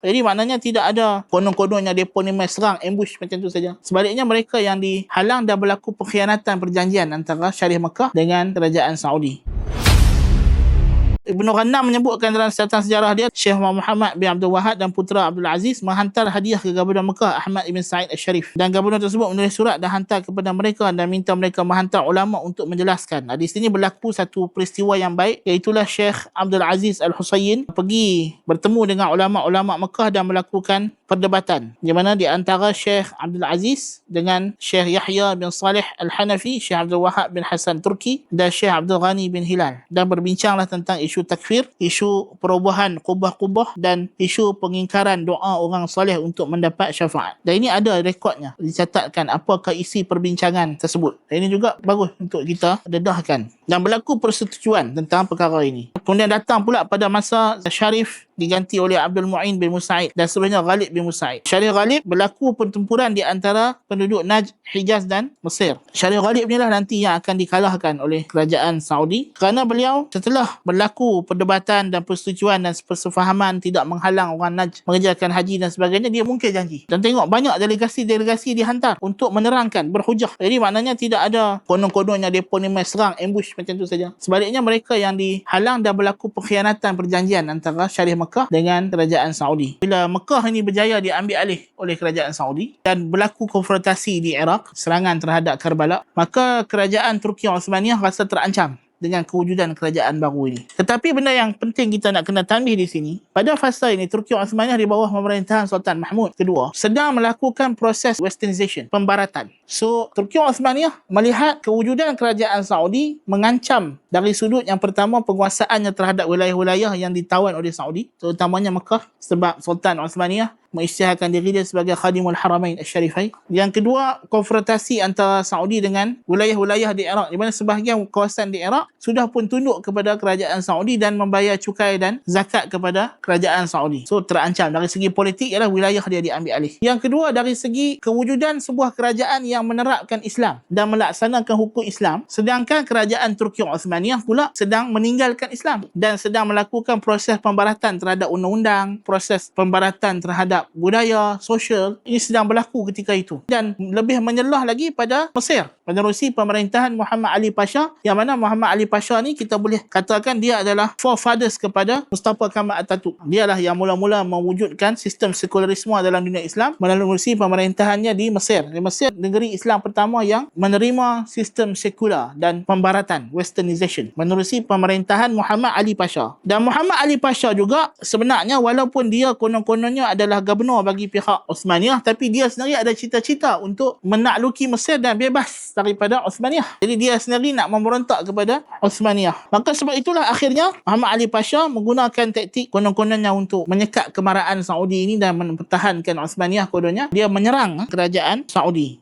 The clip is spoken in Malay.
Jadi maknanya tidak ada konon-kononnya mereka ni main serang, ambush macam tu saja. Sebaliknya mereka yang dihalang dan berlaku pengkhianatan perjanjian antara Syariah Mekah dengan kerajaan Saudi. Ibn Ghanam menyebutkan dalam catatan sejarah dia Syekh Muhammad bin Abdul Wahab dan putera Abdul Aziz menghantar hadiah ke Gubernur Mekah Ahmad ibn Sa'id Al-Sharif dan Gubernur tersebut menulis surat dan hantar kepada mereka dan minta mereka menghantar ulama untuk menjelaskan. Di sini berlaku satu peristiwa yang baik iaitulah Syekh Abdul Aziz Al-Husayn pergi bertemu dengan ulama-ulama Mekah dan melakukan perdebatan. Di mana di antara Syekh Abdul Aziz dengan Syekh Yahya bin Saleh Al-Hanafi, Syekh Abdul Wahab bin Hasan Turki dan Syekh Abdul Ghani bin Hilal. Dan berbincanglah tentang isu takfir, isu perubahan kubah-kubah dan isu pengingkaran doa orang soleh untuk mendapat syafaat. Dan ini ada rekodnya dicatatkan apakah isi perbincangan tersebut. Dan ini juga bagus untuk kita dedahkan. Dan berlaku persetujuan tentang perkara ini. Kemudian datang pula pada masa Syarif diganti oleh Abdul Mu'in bin Musa'id dan sebenarnya Ghalib bin Musa'id. Syarif Ghalib berlaku pertempuran di antara penduduk Najd, Hijaz dan Mesir. Syarif Ghalib inilah nanti yang akan dikalahkan oleh kerajaan Saudi kerana beliau setelah berlaku perdebatan dan persetujuan dan persefahaman tidak menghalang orang Najd mengerjakan haji dan sebagainya dia mungkin janji. Dan tengok banyak delegasi-delegasi dihantar untuk menerangkan berhujah. Jadi maknanya tidak ada konon-kononnya mereka ni main serang ambush macam tu saja. Sebaliknya mereka yang dihalang dan berlaku pengkhianatan perjanjian antara Syariah Mekah dengan kerajaan Saudi. Bila Mekah ini berjaya diambil alih oleh kerajaan Saudi dan berlaku konfrontasi di Iraq, serangan terhadap Karbala, maka kerajaan Turki Osmaniyah rasa terancam dengan kewujudan kerajaan baru ini. Tetapi benda yang penting kita nak kena tambih di sini, pada fasa ini Turki Osmaniyah di bawah pemerintahan Sultan Mahmud kedua sedang melakukan proses westernization, pembaratan. So, Turki Osmaniyah melihat kewujudan kerajaan Saudi mengancam dari sudut yang pertama penguasaannya terhadap wilayah-wilayah yang ditawan oleh Saudi, terutamanya Mekah sebab Sultan Osmaniyah mengisytiharkan diri dia sebagai khadimul haramain syarifain. Yang kedua, konfrontasi antara Saudi dengan wilayah-wilayah di Iraq di mana sebahagian kawasan di Iraq sudah pun tunduk kepada kerajaan Saudi dan membayar cukai dan zakat kepada kerajaan Saudi. So terancam dari segi politik ialah wilayah dia diambil alih. Yang kedua dari segi kewujudan sebuah kerajaan yang menerapkan Islam dan melaksanakan hukum Islam sedangkan kerajaan Turki Osmaniyah pula sedang meninggalkan Islam dan sedang melakukan proses pembaratan terhadap undang-undang, proses pembaratan terhadap terhadap budaya, sosial ini sedang berlaku ketika itu. Dan lebih menyelah lagi pada Mesir. Menerusi pemerintahan Muhammad Ali Pasha yang mana Muhammad Ali Pasha ni kita boleh katakan dia adalah forefathers kepada Mustafa Kamal Atatürk. Dialah yang mula-mula mewujudkan sistem sekularisme dalam dunia Islam menerusi pemerintahannya di Mesir. Di Mesir negeri Islam pertama yang menerima sistem sekular dan pembaratan westernization menerusi pemerintahan Muhammad Ali Pasha. Dan Muhammad Ali Pasha juga sebenarnya walaupun dia konon-kononnya adalah gubernur bagi pihak Osmaniyah tapi dia sendiri ada cita-cita untuk menakluki Mesir dan bebas daripada Osmaniyah. Jadi dia sendiri nak memberontak kepada Osmaniyah. Maka sebab itulah akhirnya Muhammad Ali Pasha menggunakan taktik konon-kononnya untuk menyekat kemarahan Saudi ini dan mempertahankan Osmaniyah kononnya. Dia menyerang kerajaan Saudi.